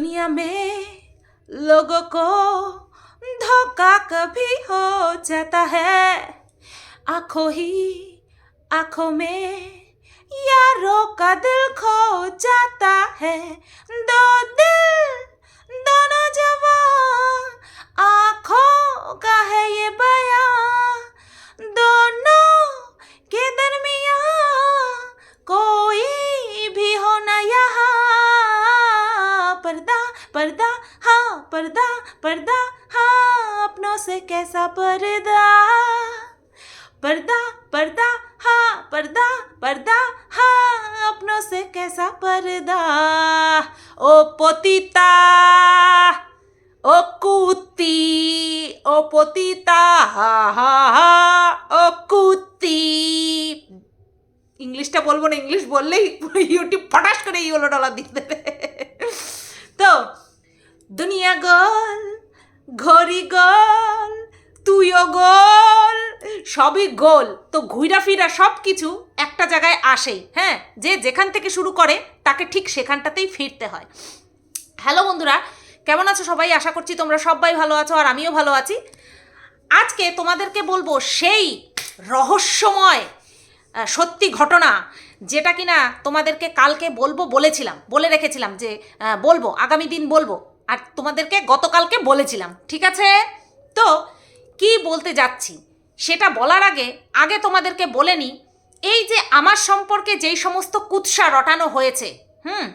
दुनिया में लोगों को धोखा कभी हो जाता है। आँखों ही आँखों में यारों का दिल खो जाता है। दो दिल दोनों जवान आँखों का है ये बयां दोनों के दरमिया कोई भी हो ना यहाँ। पर्दा पर्दा हाँ पर्दा पर्दा हाँ अपनों से कैसा पर्दा पर्दा पर्दा हाँ पर्दा पर्दा हाँ अपनों से कैसा पर्दा ओ पोतीता ও কুতি ও পতিতা হা হা হা ও কুতি ইংলিশটা বলবো না ইংলিশ বললেই ইউটিউব ফটাস করে ইউলো ডলার দিয়ে দেবে তো দুনিয়া গোল, ঘড়ি গোল, তুইও গোল, সবই গোল। তো ঘুরা ফিরা সব কিছু একটা জায়গায় আসেই হ্যাঁ? যে যেখান থেকে শুরু করে, তাকে ঠিক সেখানটাতেই ফিরতে হয়। হ্যালো বন্ধুরা, কেমন আছো সবাই? আশা করছি তোমরা সবাই ভালো আছো আর আমিও ভালো আছি। আজকে তোমাদেরকে বলব সেই রহস্যময় সত্যি ঘটনা যেটা কিনা তোমাদেরকে কালকে বলব বলেছিলাম, বলে রেখেছিলাম যে বলব, আগামী দিন বলব। আর তোমাদেরকে গতকালকে বলেছিলাম, ঠিক আছে? তো, কি বলতে যাচ্ছি? সেটা বলার আগে আগে তোমাদেরকে বলে নিই এই যে আমার সম্পর্কে যেই সমস্ত কুৎসা রটানো হয়েছে, হুম?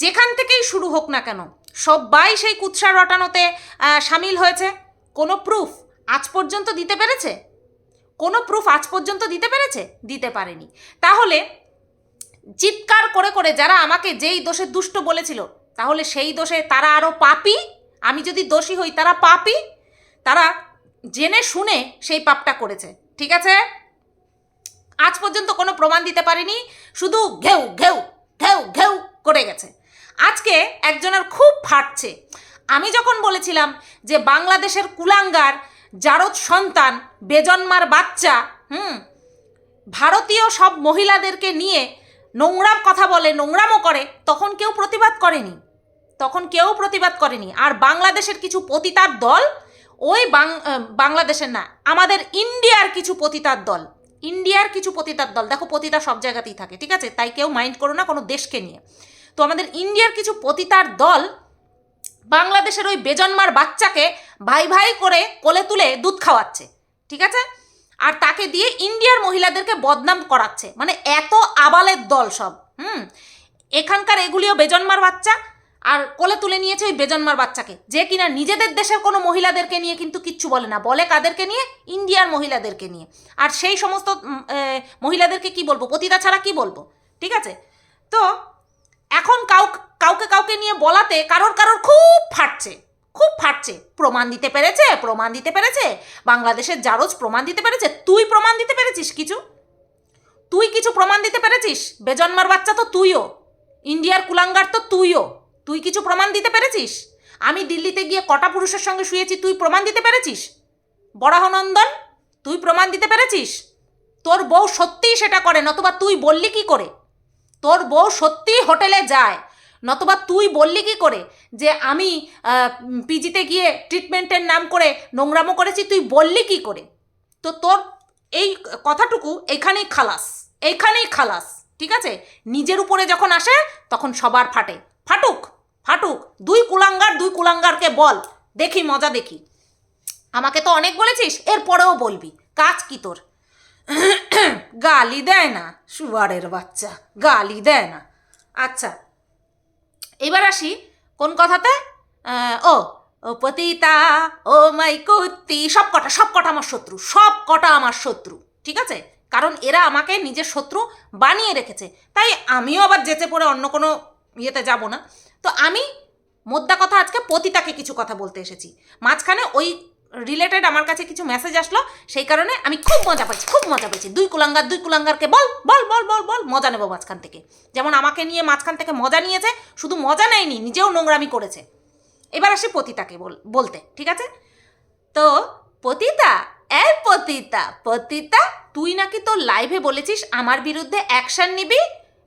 যেখান থেকেই শুরু হোক না কেন, সবাই সেই কুৎসা রটানোতে সামিল হয়েছে। কোনো প্রুফ আজ পর্যন্ত দিতে পেরেছে? কোনো প্রুফ আজ পর্যন্ত দিতে পেরেছে? দিতে পারেনি। তাহলে, চিৎকার করে করে যারা আমাকে যেই দোষে দুষ্ট বলেছিল তাহলে সেই দোষে তারা আরও পাপি? আমি যদি দোষী হই, তারা পাপি? তারা জেনে শুনে সেই পাপটা করেছে, ঠিক আছে? আজ পর্যন্ত কোনো প্রমাণ দিতে পারেনি, শুধু ঘেউ ঘেউ ঘেউ ঘেউ করে গেছে। আজকে একজনের খুব ফাটছে। আমি যখন বলেছিলাম যে বাংলাদেশের কুলাঙ্গার, জারদ সন্তান, বেজন্মার বাচ্চা, হুম, ভারতীয় সব মহিলাদেরকে নিয়ে নোংরাম কথা বলে, নোংরামও করে, তখন কেউ প্রতিবাদ করেনি। তখন কেউ প্রতিবাদ করেনি। আর বাংলাদেশের কিছু পতিতার দল, ওই বাংলাদেশের না, আমাদের ইন্ডিয়ার কিছু পতিতার দল, ইন্ডিয়ার কিছু পতিতার দল, দেখো পতিতা সব জায়গাতেই থাকে, ঠিক আছে? তাই কেউ মাইন্ড করো না কোনো দেশকে নিয়ে। তো আমাদের ইন্ডিয়ার কিছু পতিতার দল, বাংলাদেশের ওই বেজন্মার বাচ্চাকে ভাই ভাই করে কোলে তুলে দুধ খাওয়াচ্ছে, ঠিক আছে? আর তাকে দিয়ে ইন্ডিয়ার মহিলাদেরকে বদনাম করাচ্ছে মানে এত আবালের দল সব, হুম? এখানকার এগুলিও বেজন্মার বাচ্চা আর কোলে তুলে নিয়েছে ওই বেজন্মার বাচ্চাকে, যে কিনা নিজেদের দেশের কোনো মহিলাদেরকে নিয়ে কিন্তু কিচ্ছু বলে না, বলে কাদেরকে নিয়ে? ইন্ডিয়ার মহিলাদেরকে নিয়ে। আর সেই সমস্ত মহিলাদেরকে কি বলব? পতিতা ছাড়া কি বলব? ঠিক আছে? তো এখন কাউ, কাউকে কাউকে নিয়ে বলাতে কারোর কারোর খুব ফাটছে খুব ফাটছে। প্রমাণ দিতে পেরেছে, প্রমাণ দিতে পেরেছে, বাংলাদেশের জারজ প্রমাণ দিতে পেরেছে। তুই প্রমাণ দিতে পেরেছিস কিছু? তুই কিছু প্রমাণ দিতে পেরেছিস? বেজন্মার বাচ্চা তো তুইও, ইন্ডিয়ার কুলাঙ্গার তো তুইও। তুই কিছু প্রমাণ দিতে পেরেছিস? আমি দিল্লিতে গিয়ে কটা পুরুষের সঙ্গে শুয়েছি, তুই প্রমাণ দিতে পেরেছিস? বরাহনন্দন, তুই প্রমাণ দিতে পেরেছিস? তোর বউ সত্যিই সেটা করে, নতুবা তুই বললি কি করে? তোর বউ সত্যিই হোটেলে যায়, নতুবা তুই বললি কি করে যে আমি পিজিতে গিয়ে ট্রিটমেন্টের নাম করে নোংরামো করেছি, তুই বললি কি করে? তো তোর এই কথাটুকু এখানেই খালাস এইখানেই খালাস, ঠিক আছে? নিজের উপরে যখন আসে, তখন সবার ফাটে। ফাটুক ফাটুক, দুই কুলাঙ্গার দুই কুলাঙ্গারকে বল, দেখি, মজা দেখি। আমাকে তো অনেক বলেছিস, এরপরেও বলবি, কাজ কি তোর? গালি দেয় না, সুয়ারের বাচ্চা, গালি দেয় না। আচ্ছা এবার আসি কোন কথাতে? ও ও পতিতা, ও মাই কুত্তি, সব কটা সব কটা আমার শত্রু, সব কটা আমার শত্রু, ঠিক আছে? কারণ এরা আমাকে নিজের শত্রু বানিয়ে রেখেছে, তাই আমিও আবার যেতে পড়ে অন্য কোনো ইয়েতে যাব না। তো আমি মোদ্দা কথা আজকে পতিতাকে কিছু কথা বলতে এসেছি। মাঝখানে ওই রিলেটেড আমার কাছে কিছু মেসেজ আসলো, সেই কারণে আমি খুব মজা পাইছি, খুব মজা পাইছি। দুই কুলাঙ্গার, দুই কুলাঙ্গারকে বল বল বল বল বল, মজা নেব মাঝখান থেকে। যেমন আমাকে নিয়ে মাঝখান থেকে মজা নিয়েছে, শুধু মজা নেয়নি, নিজেও নোংরামি করেছে। এবার আসি পতিতাকে বল, বলতে, ঠিক আছে? তো পতিতা, এ পতিতা পতিতা, তুই নাকি তোর লাইভে বলেছিস আমার বিরুদ্ধে অ্যাকশন নিবি?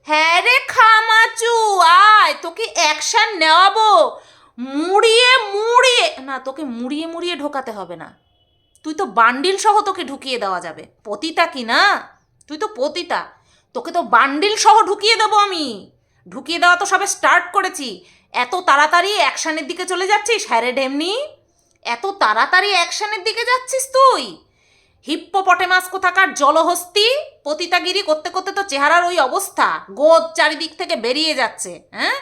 হ্যাঁ রে খামাচু, আয়, তোকে অ্যাকশন নেওয়াবো। মুড়িয়ে মুড়িয়ে, না, তোকে মুড়িয়ে মুড়িয়ে ঢোকাতে হবে না। তুই তো বান্ডিল সহ তোকে ঢুকিয়ে দেওয়া যাবে। পতিতা কি না? তুই তো পতিতা। তোকে তো বান্ডিল সহ ঢুকিয়ে দেবো আমি। ঢুকিয়ে দেওয়া তো সবে স্টার্ট করেছি। এত তাড়াতাড়ি অ্যাকশানের দিকে চলে যাচ্ছিস হ্যারে ডেমনি এত তাড়াতাড়ি অ্যাকশানের দিকে যাচ্ছিস তুই? হিপ্পোপটেমাস কোথাকার জলহস্তি? পতিতাগিরি করতে করতে তো চেহারার ওই অবস্থা। গোদ চারিদিক থেকে বেরিয়ে যাচ্ছে হ্যাঁ?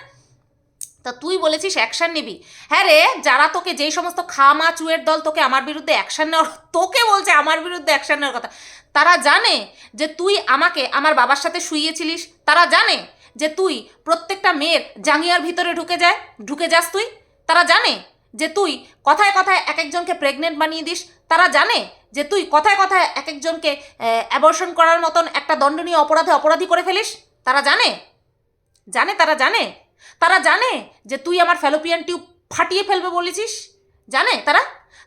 তা তুই বলেছিস অ্যাকশন নিবি। হ্যাঁ রে, যারা তোকে যেই সমস্ত খামা চুয়ের দল তোকে আমার বিরুদ্ধে অ্যাকশন নেওয়ার তোকে বলছে আমার বিরুদ্ধে অ্যাকশন নেওয়ার কথা। তারা জানে যে তুই আমাকে আমার বাবার সাথে শুইয়েছিলিস। তারা জানে যে তুই প্রত্যেকটা মেয়ের জাঙ্গিয়ার ভিতরে ঢুকে যায়। ঢুকে যাস তুই। তারা জানে যে তুই কথায় কথায় এক একজনকে প্রেগনেন্ট বানিয়ে দিস, তারা জানে যে তুই কথায় কথায় এক একজনকে অ্যাবর্শন করার মতন একটা দণ্ডনীয় অপরাধে অপরাধী করে ফেলিস, তারা জানে। জানে, তারা জানে। তারা জানে যে তুই আমার ফ্যালোপিয়ান টিউব ফাটিয়ে ফেলবে বলেছিস। জানে তারা?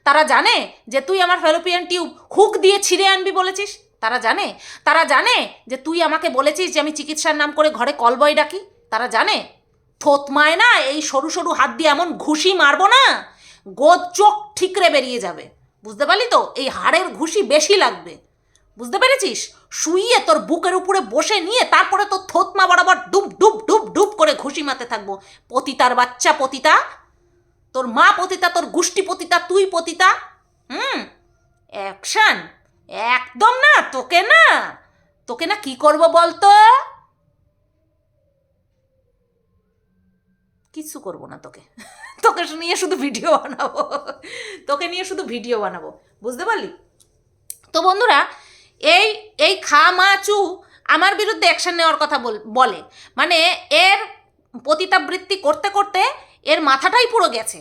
তারা জানে যে তুই আমার ফ্যালোপিয়ান টিউব হুক দিয়ে ছিঁড়ে আনবি বলেছিস। তারা জানে। তারা জানে যে তুই আমাকে বলেছিস যে আমি চিকিৎসার নাম করে ঘরে কলবয় ডাকি। তারা জানে। থতমায় না, এই সরু সরু হাত দিয়ে এমন ঘুষি মারবো না গোদ চোখ ঠিকরে বেরিয়ে যাবে। বুঝতে পারলি তো? এই হাড়ের ঘুষি বেশি লাগবে। বুঝতে পেরেছিস? শুইয়ে তোর বুকের উপরে বসে নিয়ে তারপরে তোর থতমা বরাবর ডুব ডুব ডুব ডুব করে ঘুষি মারতে থাকব। পতিতার বাচ্চা পতিতা, তোর মা পতিতা, তোর গুষ্টি পতিতা, তুই পতিতা, হুম? অ্যাকশন? একদম না, তোকে না। তোকে না কি করব বলতো? কিচ্ছু করব না তোকে। তোকে নিয়ে শুধু ভিডিও বানাবো। তোকে নিয়ে শুধু ভিডিও বানাবো। বুঝতে পারলি? তো বন্ধুরা, এই এই খা মা চু আমার বিরুদ্ধে অ্যাকশন নেওয়ার কথা বল- মানে এর পতিতাবৃত্তি করতে করতে এর মাথাটাই পুরো গেছে।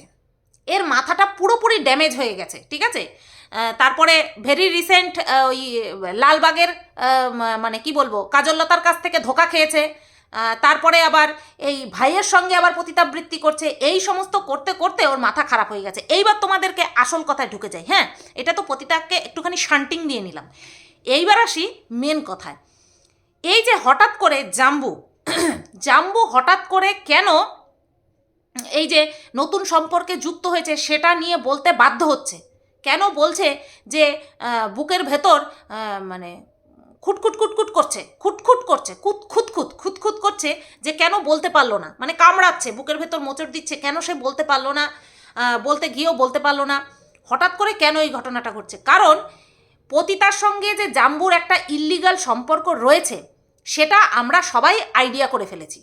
এর মাথাটা পুরোপুরি ড্যামেজ হয়ে গেছে, ঠিক আছে? তারপরে ভেরি রিসেন্ট ওই লালবাগের মানে কি বলব কাজললতার কাছ থেকে ধোকা খেয়েছে। তারপরে আবার এই ভাইয়ের সঙ্গে আবার পতিতাবৃত্তি করছে, এই সমস্ত করতে করতে ওর মাথা খারাপ হয়ে গেছে। এইবার তোমাদেরকে আসল কথায় ঢুকে যাই হ্যাঁ? এটা তো পতিতাকে একটুখানি শান্টিং দিয়ে নিলাম। এইবার আসি মেন কথায়। এই যে হঠাৎ করে জাম্বু জাম্বু হঠাৎ করে কেন এই যে নতুন সম্পর্কে যুক্ত হয়েছে সেটা নিয়ে বলতে বাধ্য হচ্ছে। কেন বলছে যে বুকের ভেতর মানে খুটখুট খুটখুট করছে খুটখুট করছে, খুত খুঁতখুত খুঁতখুত করছে যে কেন বলতে পারল না মানে কামড়াচ্ছে, বুকের ভেতর মোচড় দিচ্ছে, কেন সে বলতে পারল না বলতে গিয়েও বলতে পারল না, হঠাৎ করে কেন এই ঘটনাটা ঘটছে? কারণ পতিতার সঙ্গে যে জাম্বুর একটা ইল্লিগাল সম্পর্ক রয়েছে, সেটা আমরা সবাই আইডিয়া করে ফেলেছি,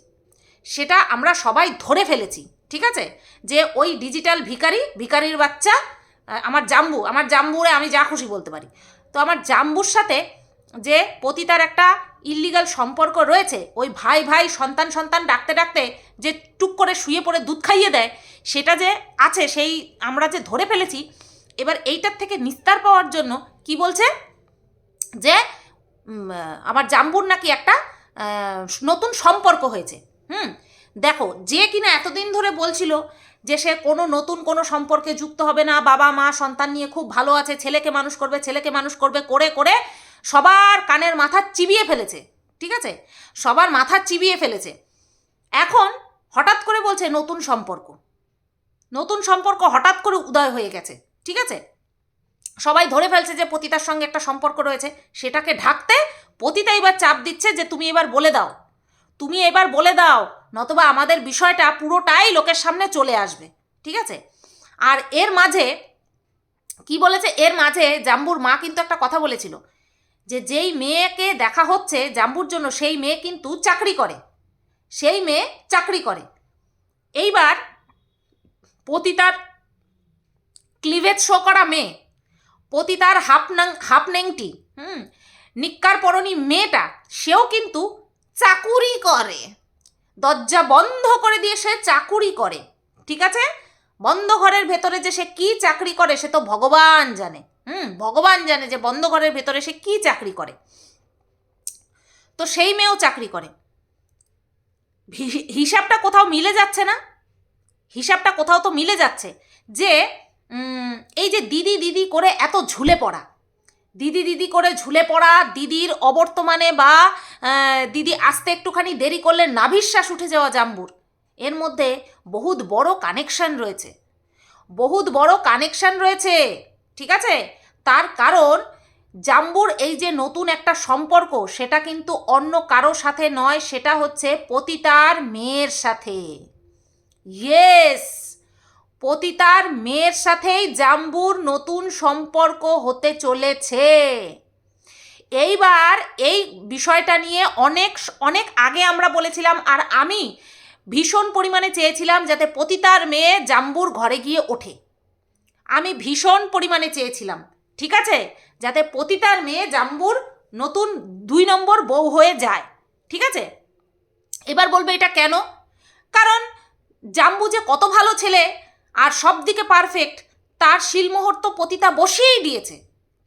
সেটা আমরা সবাই ধরে ফেলেছি, ঠিক আছে? যে ওই ডিজিটাল ভিখারি, ভিখারির বাচ্চা আমার জাম্বু, আমার জাম্বুরে আমি যা খুশি বলতে পারি। তো আমার জাম্বুর সাথে যে পতিতার একটা ইল্লিগাল সম্পর্ক রয়েছে, ওই ভাই ভাই, সন্তান সন্তান ডাকতে ডাকতে যে টুক করে শুয়ে পড়ে দুধ খাইয়ে দেয়, সেটা যে আছে, সেই আমরা যে ধরে ফেলেছি, এবার এইটার থেকে নিস্তার পাওয়ার জন্য কি বলছে? যে আমার জাম্বুর নাকি একটা নতুন সম্পর্ক হয়েছে। হুম? দেখো, যে কিনা এতদিন ধরে বলছিল যে সে কোনো নতুন কোনো সম্পর্কে যুক্ত হবে না, বাবা, মা, সন্তান নিয়ে খুব ভালো আছে, ছেলেকে মানুষ করবে, ছেলেকে মানুষ করবে, করে করে সবার কানের মাথা চিবিয়ে ফেলেছে, ঠিক আছে? সবার মাথা চিবিয়ে ফেলেছে। এখন হঠাৎ করে বলছে নতুন সম্পর্ক। নতুন সম্পর্ক হঠাৎ করে উদয় হয়ে গেছে, ঠিক আছে? সবাই ধরে ফেলছে যে পতিতার সঙ্গে একটা সম্পর্ক রয়েছে, সেটাকে ঢাকতে পতিতা এবার চাপ দিচ্ছে যে তুমি এবার বলে দাও। তুমি এবার বলে দাও, নতবা আমাদের বিষয়টা পুরোটাই লোকের সামনে চলে আসবে, ঠিক আছে? আর এর মাঝে, কি বলেছে? এর মাঝে জাম্বুর মা কিন্তু একটা কথা বলেছিল যে যেই মেয়েকে দেখা হচ্ছে জাম্বুর জন্য, সেই মেয়ে কিন্তু চাকরি করে। সেই মেয়ে চাকরি করে। এইবার পতিতার ক্লিভেজ শো করা মেয়ে পতিতার হাফনাং হাফনেংটি হুম, নিক্কার পরনি মেয়েটা, সেও কিন্তু চাকুরি করে। দরজা বন্ধ করে দিয়ে সে চাকুরি করে। ঠিক আছে? বন্ধ ঘরের ভেতরে যে সে কি চাকরি করে, সে তো ভগবান জানে। হুম, ভগবান জানে যে বন্ধ ঘরের ভেতরে সে কি চাকরি করে। তো সেই মেয়েও চাকরি করে। হিসাবটা কোথাও মিলে যাচ্ছে না। হিসাবটা কোথাও তো মিলে যাচ্ছে যে এই যে দিদি দিদি করে এত ঝুলে পড়া। দিদি দিদি করে ঝুলে পড়া, দিদির অবর্তমানে বা দিদি আসতে একটুখানি দেরি করলে নাভিশ্বাস উঠে যাওয়া জাম্বুর। এর মধ্যে বহুত বড় কানেকশান রয়েছে। বহুত বড় কানেকশান রয়েছে। ঠিক আছে? তার কারণ, জাম্বুর এই যে নতুন একটা সম্পর্ক, সেটা কিন্তু অন্য কারও সাথে নয়, সেটা হচ্ছে পতিতার মেয়ের সাথে। ইয়েস পতিতার মেয়ের সাথেই জাম্বুর নতুন সম্পর্ক হতে চলেছে। এইবার এই বিষয়টা নিয়ে অনেক অনেক আগে আমরা বলেছিলাম, আর আমি ভীষণ পরিমাণে চেয়েছিলাম যাতে পতিতার মেয়ে জাম্বুর ঘরে গিয়ে ওঠে। আমি ভীষণ পরিমাণে চেয়েছিলাম, ঠিক আছে? যাতে পতিতার মেয়ে জাম্বুর নতুন দুই নম্বর বউ হয়ে যায়, ঠিক আছে? এবার বলবে এটা কেন? কারণ জাম্বু যে কত ভালো ছেলে আর সব দিকে পারফেক্ট তার শিলমোহর তো পতিতা বসিয়েই দিয়েছে।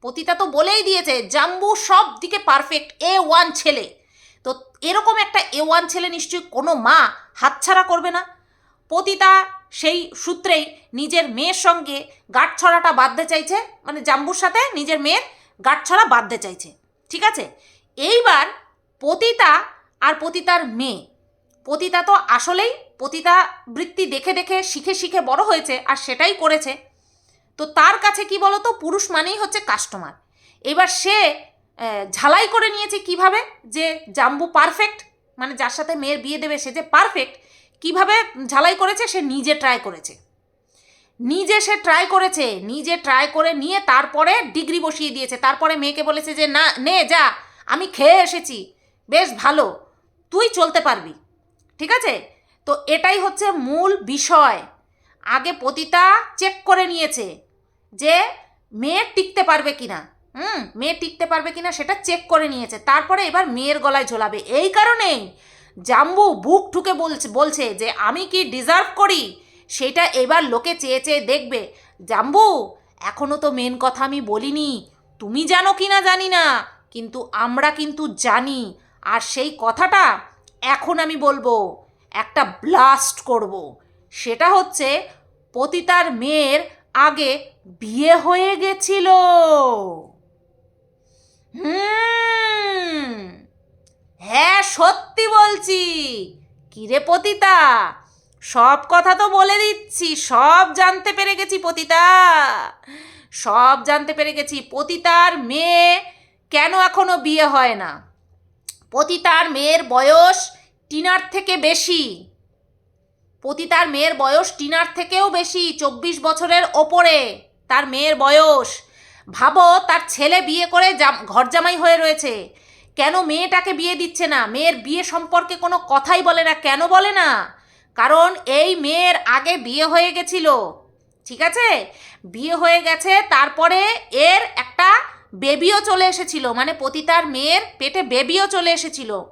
পতিতা তো বলেই দিয়েছে, জাম্বু সব দিকে পারফেক্ট এ ওয়ান ছেলে। তো এরকম একটা এ ওয়ান ছেলে নিশ্চয়ই কোনো মা হাতছাড়া করবে না। পতিতা সেই সূত্রেই নিজের মেয়ের সঙ্গে গাঁটছড়াটা বাঁধতে চাইছে মানে জাম্বুর সাথে নিজের মেয়ের গাঁটছড়া বাঁধতে চাইছে, ঠিক আছে? এইবার পতিতা আর পতিতার মেয়ে, পতিতা তো আসলেই পতিতা বৃত্তি দেখে দেখে শিখে শিখে বড় হয়েছে আর সেটাই করেছে। তো তার কাছে কি বলতো, পুরুষ মানেই হচ্ছে কাস্টমার এবার সে ঝালাই করে নিয়েছে কীভাবে? যে জাম্বু পারফেক্ট মানে যার সাথে মেয়ের বিয়ে দেবে সে যে পারফেক্ট কীভাবে ঝালাই করেছে, সে নিজে ট্রাই করেছে। নিজে সে ট্রাই করেছে, নিজে ট্রাই করে নিয়ে তারপরে ডিগ্রি বসিয়ে দিয়েছে। তারপরে মেয়েকে বলেছে যে, না, নে, যা, আমি খেয়ে এসেছি। বেশ, ভালো। তুই চলতে পারবি। ঠিক আছে? তো এটাই হচ্ছে মূল বিষয়। আগে পতিতা চেক করে নিয়েছে যে, মেয়ে টিকতে পারবে কিনা। হুম, মেয়ে টিকতে পারবে কি না সেটা চেক করে নিয়েছে। তারপরে এবার মেয়ের গলায় ঝোলাবে। এই কারণেই জাম্বু বুক ঠুকে বলছে বলছে যে, আমি কি ডিজার্ভ করি? সেটা এবার লোকে চেয়ে চেয়ে দেখবে। জাম্বু এখনও তো মেন কথা আমি বলিনি। তুমি জানো কি না জানি না, কিন্তু আমরা কিন্তু জানি। আর সেই কথাটা এখন আমি বলব, একটা ব্লাস্ট করব। সেটা হচ্ছে, পতিতার মেয়ের আগে বিয়ে হয়ে গেছিল। হুম। হ্যাঁ সত্যি বলছি। কিরে পতিতা? সব কথা তো বলে দিচ্ছি, সব জানতে পেরে গেছি পতিতা। সব জানতে পেরে গেছি, পতিতার মেয়ে কেন এখনও বিয়ে হয় না? পতিতার মেয়ের বয়স টিনার থেকে বেশি। পতিতার মেয়ের বয়স টিনার থেকেও বেশি, চব্বিশ বছরের ওপরে তার মেয়ের বয়স। ভাবো, তার ছেলে বিয়ে করে ঘর জামাই হয়ে রয়েছে। কেন মেয়েটাকে বিয়ে দিচ্ছে না? মেয়ের বিয়ে সম্পর্কে কোনো কথাই বলে না। কেন বলে না? কারণ এই মেয়ের আগে বিয়ে হয়ে গেছিল। ঠিক আছে? বিয়ে হয়ে গেছে, তারপরে এর একটা বেবিও চলে এসেছিল। মানে পতিতার মেয়ের পেটে বেবিও চলে এসেছিল।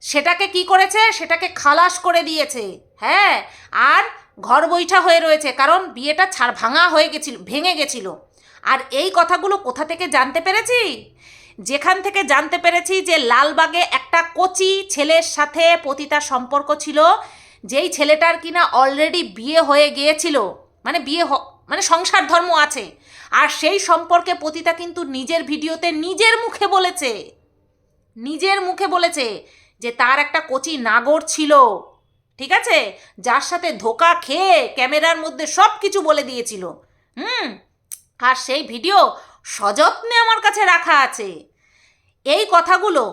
সেটাকে কি করেছে? সেটাকে খালাস করে দিয়েছে। হ্যাঁ? আর ঘর বৈঠা হয়ে রয়েছে। কারণ বিয়েটা ছাড়, ভাঙা হয়ে গেছিল, ভেঙে গেছিল। আর এই কথাগুলো কোথা থেকে জানতে পেরেছি? যেখান থেকে জানতে পেরেছি যে লালবাগে একটা কচি ছেলের সাথে পতিতার সম্পর্ক ছিল, যেই ছেলেটার কিনা অলরেডি বিয়ে হয়ে গিয়েছিল মানে বিয়ে মানে সংসার ধর্ম আছে, আর সেই সম্পর্কে পতিতা কিন্তু নিজের ভিডিওতে নিজের মুখে বলেছে, নিজের মুখে বলেছে যে তার একটা কচি নাগর ছিল, ঠিক আছে? যার সাথে ধোকা খেয়ে ক্যামেরার মধ্যে সব কিছু বলে দিয়েছিল, হুম? আর সেই ভিডিও সযত্নে আমার কাছে রাখা আছে। এই কথাগুলো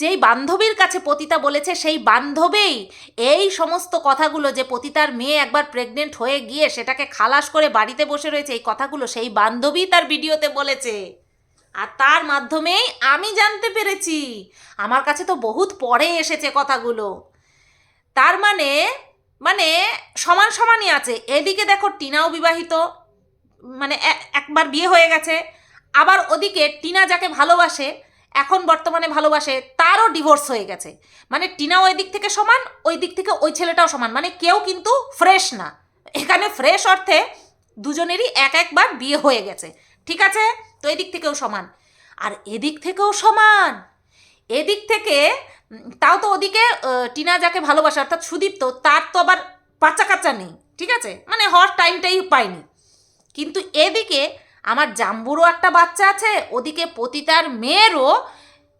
যেই বান্ধবীর কাছে পতিতা বলেছে, সেই বান্ধবেই এই সমস্ত কথাগুলো যে পতিতার মেয়ে একবার প্রেগনেন্ট হয়ে গিয়ে সেটাকে খালাস করে বাড়িতে বসে রয়েছে, এই কথাগুলো সেই বান্ধবী তার ভিডিওতে বলেছে। আর তার মাধ্যমেই আমি জানতে পেরেছি। আমার কাছে তো বহুত পরে এসেছে কথাগুলো। তার মানে মানে সমান সমানই আছে। এদিকে দেখো টিনাও বিবাহিত। মানে একবার বিয়ে হয়ে গেছে, আবার ওদিকে টিনা যাকে ভালোবাসে, এখন বর্তমানে ভালোবাসে, তারও ডিভোর্স হয়ে গেছে। মানে টিনা ওই দিক থেকে সমান, ওই দিক থেকে ওই ছেলেটাও সমান। মানে কেউ কিন্তু ফ্রেশ না। এখানে ফ্রেশ অর্থে দুজনেরই এক একবার বিয়ে হয়ে গেছে। ঠিক আছে? তো এদিক থেকেও সমান। আর এদিক থেকেও সমান। এদিক থেকে তাও তো ওদিকে টিনা যাকে ভালোবাসে, অর্থাৎ সুদীপ্ত, তার তো আবার বাচ্চা কাচ্চা নেই। ঠিক আছে? মানে হওয়ার টাইমটাই পায়নি। কিন্তু এদিকে আমার জাম্বুরও একটা বাচ্চা আছে, ওদিকে পতিতার মেয়েরও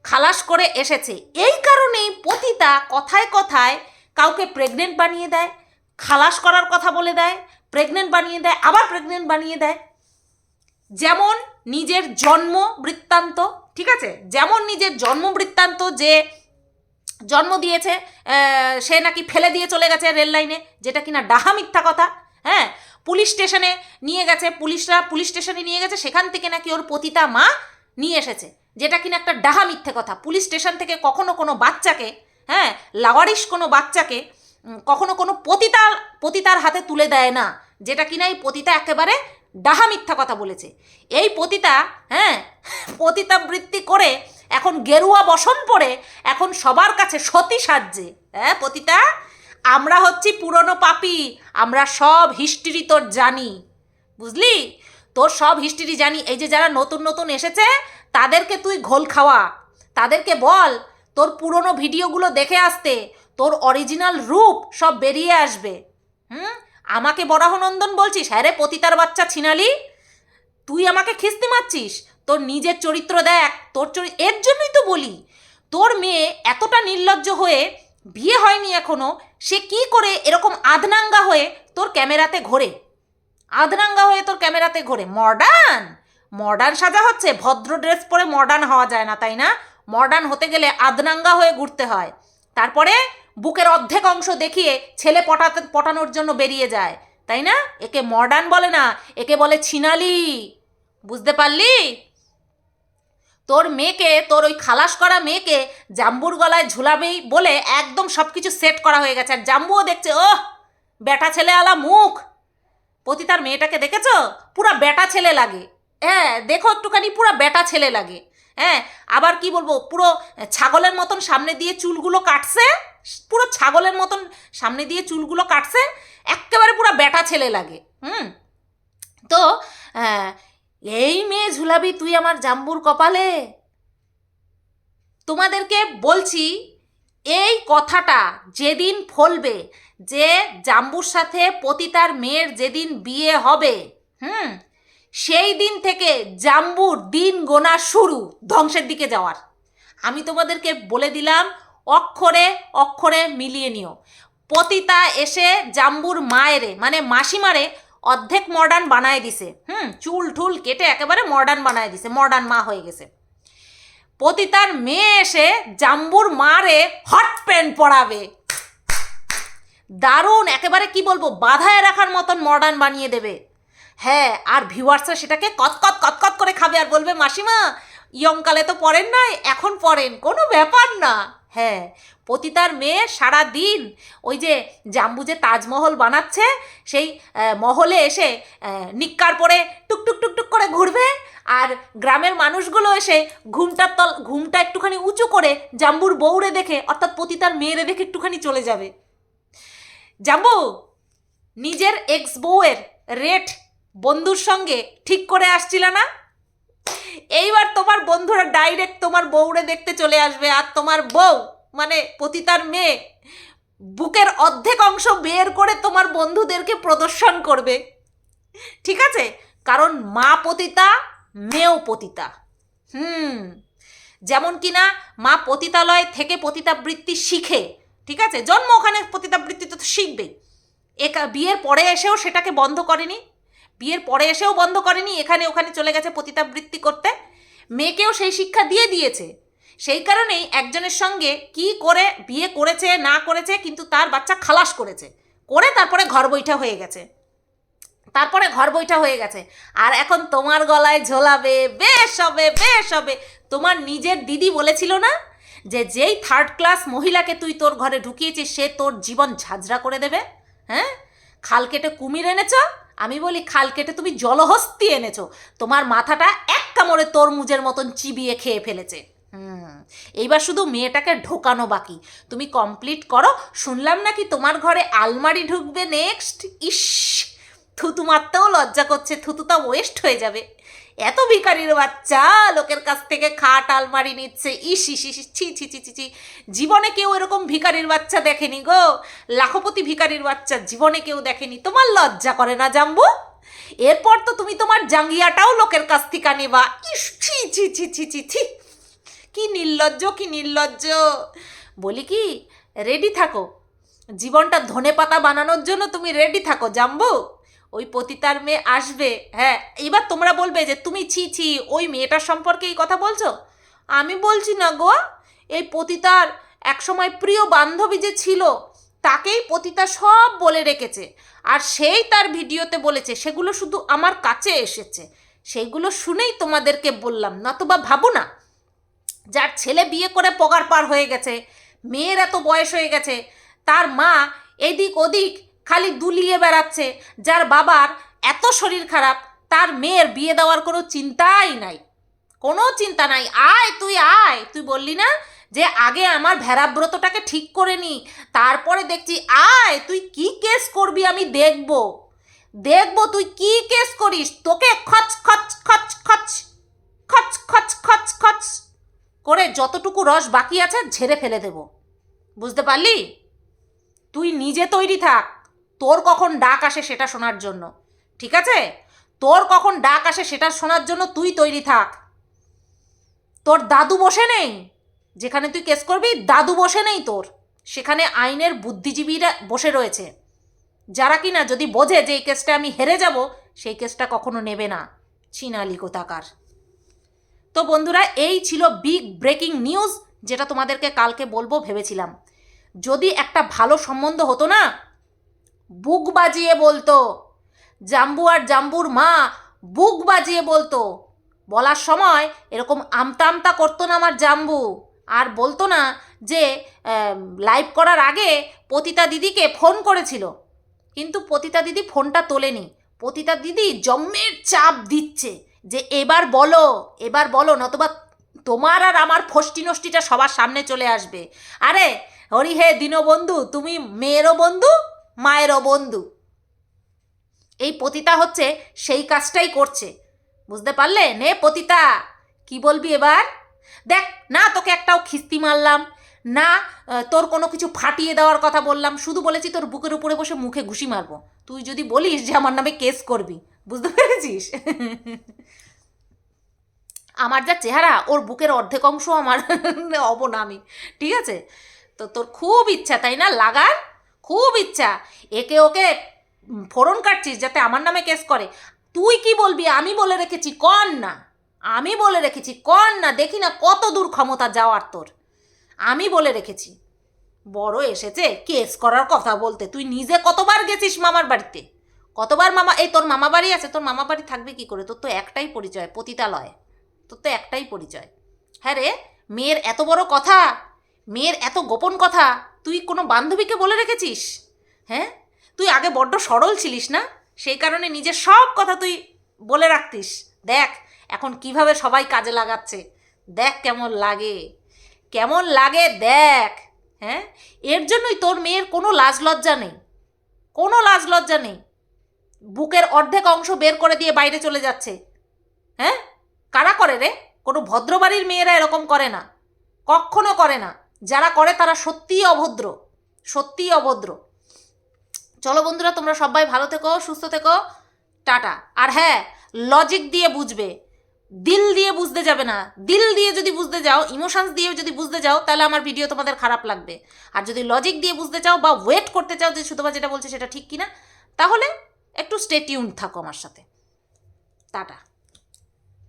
খালাস করে এসেছে। এই কারণেই পতিতা কথায় কথায় কাউকে প্রেগনেন্ট বানিয়ে দেয়, খালাস করার কথা বলে দেয় প্রেগনেন্ট বানিয়ে দেয়, আবার প্রেগনেন্ট বানিয়ে দেয়। যেমন নিজের জন্ম বৃত্তান্ত, ঠিক আছে? যেমন নিজের জন্ম বৃত্তান্ত যে জন্ম দিয়েছে সে নাকি ফেলে দিয়ে চলে গেছে রেল লাইনে, যেটা কিনা ডাহা মিথ্যা কথা হ্যাঁ? পুলিশ স্টেশনে নিয়ে গেছে, পুলিশরা পুলিশ স্টেশনে নিয়ে গেছে, সেখান থেকে নাকি ওর পতিতা মা নিয়ে এসেছে, যেটা কিনা একটা ডাহা মিথ্যে কথা। পুলিশ স্টেশন থেকে কখনো কোনো বাচ্চাকে হ্যাঁ লাওয়ারিস কোনো বাচ্চাকে কখনো কোনো পতিতার পতিতার হাতে তুলে দেয় না, যেটা কিনা এই পতিতা একেবারে ডাহা মিথ্যা কথা বলেছে। এই পতিতা হ্যাঁ পতিতা বৃত্তি করে এখন গেরুয়া বসন পড়ে এখন সবার কাছে সতী সাজছে। হ্যাঁ পতিতা আমরা হচ্ছি পুরনো পাপি, আমরা সব হিস্ট্রি তোর জানি। বুঝলি? তোর সব হিস্ট্রি জানি। এই যে যারা নতুন নতুন এসেছে, তাদেরকে তুই ঘোল খাওয়া। তাদেরকে বল, তোর পুরনো ভিডিওগুলো দেখে আসতে, তোর অরিজিনাল রূপ সব বেরিয়ে আসবে। হুম? আমাকে বরাহনন্দন বলছিস? হ্যাঁ রে, পতিতার বাচ্চা ছিনালি। তুই আমাকে খিস্তি মারছিস? তোর নিজের চরিত্র দেখ। তোর চরিত্র এর জন্যই তো বলি, তোর মেয়ে এতটা নির্লজ্জ হয়ে বিয়ে হয়নি এখনও সে কি করে এরকম আধনাঙ্গা হয়ে তোর ক্যামেরাতে ঘোরে? আধনাঙ্গা হয়ে তোর ক্যামেরাতে ঘোরে। মডার্ন! মডার্ন সাজা হচ্ছে, ভদ্র ড্রেস পরে মডার্ন হওয়া যায় না, তাই না? মডার্ন হতে গেলে আধনাঙ্গা হয়ে ঘুরতে হয়। তারপরে বুকের অর্ধেক অংশ দেখিয়ে ছেলে পটাতে, পটানোর জন্য বেরিয়ে যায়, তাই না? একে মডার্ন বলে না, একে বলে ছিনালি। বুঝতে পারলি? তোর মেয়েকে তোর ওই খালাস করা মেয়েকে জাম্বুর গলায় ঝুলাবেই বলে একদম সব কিছু সেট করা হয়ে গেছে। আর জাম্বুও দেখছে ওহ বেটা ছেলে আলা মুখ পতিতার মেয়েটাকে দেখেছ? পুরা বেটা ছেলে লাগে। হ্যাঁ দেখো একটুখানি পুরা বেটা ছেলে লাগে। হ্যাঁ আবার কি বলব পুরো ছাগলের মতন সামনে দিয়ে চুলগুলো কাটছে। পুরো ছাগলের মতন সামনে দিয়ে চুলগুলো কাটছে। একেবারে পুরো বেটা ছেলে লাগে। হুম? তো আহ, এই মেয়ে ঝুলাবি, তুই আমার জাম্বুর কপালে। তোমাদেরকে বলছি, এই কথাটা যেদিন ফলবে, যে জাম্বুর সাথে পতিতার মেয়ের যেদিন বিয়ে হবে, হুম, সেই দিন থেকে জাম্বুর দিন গোনা শুরু ধ্বংসের দিকে যাওয়ার। আমি তোমাদেরকে বলে দিলাম, অক্ষরে অক্ষরে মিলিয়ে নিও। পতিতা এসে জাম্বুর মায়েরে মানে মাসিমারে অর্ধেক মডার্ন বানায় দিছে। হুম, চুল ঠুল কেটে একেবারে মডার্ন বানায় দিছে মডার্ন মা হয়ে গেছে। পতিতার মেয়ে এসে জাম্বুর মারে হট প্যান্ট পরাবে। দারুণ, একেবারে কি বলব, বাধায় রাখার মতন মডার্ন বানিয়ে দেবে। হ্যাঁ আর ভিউয়ার্সরা সেটাকে কতকত কতকত করে খাবে আর বলবে, মাসিমা, ইয়ংকালে তো পড়েন নাই, এখন পড়েন কোনো ব্যাপার না। হ্যাঁ পতিতার মেয়ে সারা দিন ওই যে জাম্বু যে তাজমহল বানাচ্ছে, সেই মহলে এসে নিক্কার পরে টুকটুক টুকটুক করে ঘুরবে আর গ্রামের মানুষগুলো এসে ঘুমটার তল, ঘুমটা একটুখানি উঁচু করে জাম্বুর বউরে দেখে, অর্থাৎ পতিতার মেয়েরে দেখে একটুখানি চলে যাবে। জাম্বু, নিজের এক্স বউয়ের রেট বন্ধুর সঙ্গে ঠিক করে আসছিল না? এইবার তোমার বন্ধুরা ডাইরেক্ট তোমার বউরে দেখতে চলে আসবে আর তোমার বউ মানে পতিতার মেয়ে, বুকের অর্ধেক অংশ বের করে তোমার বন্ধুদেরকে প্রদর্শন করবে। ঠিক আছে? কারণ মা পতিতা, মেয়েও পতিতা। হুম। যেমন কিনা মা পতিতালয় থেকে পতিতাবৃত্তি শিখে, ঠিক আছে? জন্ম ওখানে পতিতাবৃত্তি তো শিখবেই। একা বিয়ের পরে এসেও সেটাকে বন্ধ করেনি। বিয়ের পরে এসেও বন্ধ করেনি, এখানে ওখানে চলে গেছে পতিতাবৃত্তি করতে। মেয়েকেও সেই শিক্ষা দিয়ে দিয়েছে। সেই কারণেই একজনের সঙ্গে কি করে বিয়ে করেছে, না করেছে, কিন্তু তার বাচ্চা খালাস করেছে। করে তারপরে ঘর বৈঠা হয়ে গেছে। তারপরে ঘর বৈঠা হয়ে গেছে। আর এখন তোমার গলায় ঝোলাবে, বেশ হবে বেশ হবে। তোমার নিজের দিদি বলেছিল না যে যেই থার্ড ক্লাস মহিলাকে তুই তোর ঘরে ঢুকিয়েছিস, সে তোর জীবন ঝাঁঝরা করে দেবে? হ্যাঁ? খাল কেটে কুমির এনেছ? আমি বলি, খাল কেটে তুমি জলহস্তি এনেছো। তোমার মাথাটা এক কামড়ে তরমুজের মতন চিবিয়ে খেয়ে ফেলেছে। হুম, এইবার শুধু মেয়েটাকে ঢোকানো বাকি। তুমি কমপ্লিট করো, শুনলাম নাকি তোমার ঘরে আলমারি ঢুকবে নেক্সট ইস, থুতু মারতেও লজ্জা করছে থুতুটা ওয়েস্ট হয়ে যাবে। এত ভিখারির বাচ্চা, লোকের কাছ থেকে খাট, আলমারি নিচ্ছে। ইস ছি ছি ছি ছি ছি। জীবনে কেউ এরকম ভিখারির বাচ্চা দেখেনি গো। লাখপতি ভিখারির বাচ্চা জীবনে কেউ দেখেনি। তোমার লজ্জা করে না, জাম্বু? এরপর তো তুমি তোমার জাঙ্গিয়াটাও লোকের কাছ থেকে নেবা। ইস, ছি ছি ছি ছি ছি ছি। কি নির্লজ্জ কি নির্লজ্জ। বলি কি রেডি থাকো। জীবনটা ধনে পাতা বানানোর জন্য তুমি রেডি থাকো, জাম্বু? ওই পতিতার মেয়ে আসবে হ্যাঁ এবার তোমরা বলবে যে তুমি ছি ছি, ওই মেয়েটার সম্পর্কে এই কথা বলছো? আমি বলছি না গো, এই পতিতার একসময় প্রিয় বান্ধবী যে ছিল, তাকেই পতিতা সব বলে রেখেছে, আর সেই তার ভিডিওতে বলেছে, সেগুলো শুধু আমার কাছে এসেছে সেইগুলো শুনেই তোমাদেরকে বললাম, নতুবা ভাবো না। যার ছেলে বিয়ে করে পগার পার হয়ে গেছে, মেয়ের এত বয়স হয়ে গেছে, তার মা এদিক ওদিক খালি দুলিয়ে বেড়াচ্ছে, যার বাবার এত শরীর খারাপ, তার মেয়ের বিয়ে দেওয়ার কোনো চিন্তাই নাই। কোনো চিন্তা নাই। আয় তুই আয়। তুই বললি না যে আগে আমার ভেড়াব্রতটাকে ঠিক করে নি, তারপরে দেখছি, আয়, তুই কি কেস করবি আমি দেখব। দেখব তুই কি কেস করিস, তোকে খচ খচ খচ খচ খচ খচ খচ খচ করে যতটুকু রস বাকি আছে ঝেড়ে ফেলে দেব। বুঝতে পারলি? তুই নিজে তৈরি থাক। তোর কখন ডাক আসে সেটা শোনার জন্য, ঠিক আছে? তোর কখন ডাক আসে সেটা শোনার জন্য তুই তৈরি থাক। তোর দাদু বসে নেই, যেখানে তুই কেস করবি, দাদু বসে নেই তোর। সেখানে আইনের বুদ্ধিজীবীরা বসে রয়েছে। যারা কিনা যদি বোঝে যে এই কেসটা আমি হেরে যাব, সেই কেসটা কখনো নেবে না চিনালি কোথাকার তো বন্ধুরা, এই ছিল বিগ ব্রেকিং নিউজ যেটা তোমাদেরকে কালকে বলব ভেবেছিলাম। যদি একটা ভালো সম্বন্ধ হতো না বুক বাজিয়ে বলতো। জাম্বু আর জাম্বুর মা বুক বাজিয়ে বলতো। বলার সময় এরকম আমতা আমতা করতো না আমার জাম্বু। আর বলতো না যে লাইভ করার আগে পতিতা দিদিকে ফোন করেছিল। কিন্তু পতিতা দিদি ফোনটা তোলেনি। পতিতা দিদি জম্মের চাপ দিচ্ছে যে, এবার বলো এবার বলো, নতুবা তোমার আর আমার ফষ্টি নষ্টিটা সবার সামনে চলে আসবে। আরে, হরি হে দীনবন্ধু, তুমি মেয়েরও বন্ধু? মায়েরও বন্ধু। এই পতিতা হচ্ছে সেই কাজটাই করছে। বুঝতে পারলে? নে পতিতা, কি বলবি এবার? দেখ, না তোকে একটাও খিস্তি মারলাম, না তোর কোনো কিছু ফাটিয়ে দেওয়ার কথা বললাম, শুধু বলেছি তোর বুকের উপরে বসে মুখে ঘুষি মারবো। তুই যদি বলিস যে আমার নামে কেস করবি, বুঝতে পেরেছিস? আমার যা চেহারা, ওর বুকের অর্ধেক অংশ আমার, অবনামি, ঠিক আছে? তো তোর খুব ইচ্ছা, তাই না? লাগার খুব ইচ্ছা। একে ওকে ফোড়ন কাটছিস যাতে আমার নামে কেস করে। তুই কি বলবি? আমি বলে রেখেছি, কর না। আমি বলে রেখেছি, কর না। দেখি না কত দূর ক্ষমতা যাওয়ার তোর। আমি বলে রেখেছি। বড় এসেছে কেস করার কথা বলতে। তুই নিজে কতবার গেছিস মামার বাড়িতে? কতবার মামা, এই তোর মামা বাড়ি আছে, তোর মামা বাড়ি থাকবে কি করে? তোর তো একটাই পরিচয়, পতিতালয়। তোর তো একটাই পরিচয়। হ্যাঁ রে, মেয়ের এত বড় কথা, মেয়ের এত গোপন কথা তুই কোনো বান্ধবীকে বলে রেখেছিস? হ্যাঁ? তুই আগে বড্ড সরল ছিলিস না? সেই কারণে নিজের সব কথা তুই বলে রাখতিস। দেখ, এখন কীভাবে সবাই কাজে লাগাচ্ছে। দেখ কেমন লাগে। কেমন লাগে দেখ। হ্যাঁ? এর জন্যই তোর মেয়ের কোনো লাজ লজ্জা নেই। কোনো লাজ লজ্জা নেই। বুকের অর্ধেক অংশ বের করে দিয়ে বাইরে চলে যাচ্ছে। হ্যাঁ? কারা করে রে? কোনো ভদ্রবাড়ির মেয়েরা এরকম করে না। কখনো করে না। যারা করে তারা সত্যিই অভদ্র সত্যিই অভদ্র। চলো বন্ধুরা, তোমরা সবাই ভালো থেকো, সুস্থ থেকো। টাটা। আর হ্যাঁ লজিক দিয়ে বুঝবে। দিল দিয়ে বুঝতে যাবে না। দিল দিয়ে যদি বুঝতে যাও ইমোশনস দিয়ে যদি বুঝতে যাও, তাহলে আমার ভিডিও তোমাদের খারাপ লাগবে। আর যদি লজিক দিয়ে বুঝতে চাও বা ওয়েট করতে চাও যে সুতবা যেটা বলছে সেটা ঠিক কিনা, তাহলে একটু স্টেটিউন থাকো আমার সাথে। টাটা।